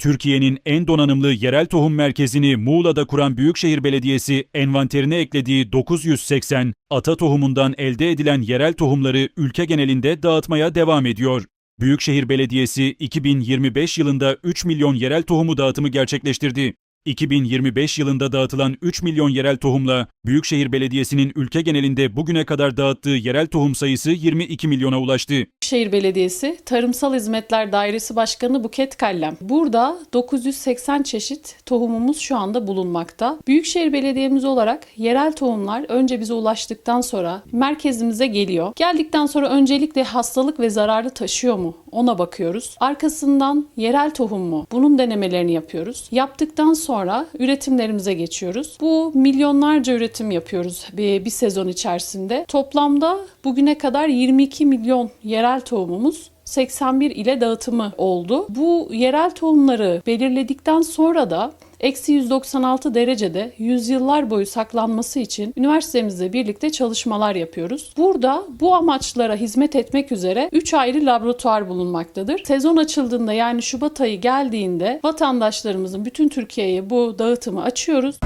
Türkiye'nin en donanımlı yerel tohum merkezini Muğla'da kuran Büyükşehir Belediyesi envanterine eklediği 980 ata tohumundan elde edilen yerel tohumları ülke genelinde dağıtmaya devam ediyor. Büyükşehir Belediyesi 2025 yılında 3 milyon yerel tohumu dağıtımı gerçekleştirdi. 2025 yılında dağıtılan 3 milyon yerel tohumla Büyükşehir Belediyesi'nin ülke genelinde bugüne kadar dağıttığı yerel tohum sayısı 22 milyona ulaştı. Büyükşehir Belediyesi Tarımsal Hizmetler Dairesi Başkanı Buket Kallem. Burada 980 çeşit tohumumuz şu anda bulunmakta. Büyükşehir Belediyemiz olarak yerel tohumlar önce bize ulaştıktan sonra merkezimize geliyor. Geldikten sonra öncelikle hastalık ve zararı taşıyor mu? Ona bakıyoruz. Arkasından yerel tohum mu? Bunun denemelerini yapıyoruz. Yaptıktan sonra üretimlerimize geçiyoruz. Bu milyonlarca üretim yapıyoruz bir, bir sezon içerisinde. Toplamda bugüne kadar 22 milyon yerel tohumumuz 81 ile dağıtımı oldu. Bu yerel tohumları belirledikten sonra da Eksi 196 derecede yüzyıllar boyu saklanması için üniversitemizle birlikte çalışmalar yapıyoruz. Burada bu amaçlara hizmet etmek üzere 3 ayrı laboratuvar bulunmaktadır. Sezon açıldığında yani Şubat ayı geldiğinde vatandaşlarımızın bütün Türkiye'ye bu dağıtımı açıyoruz.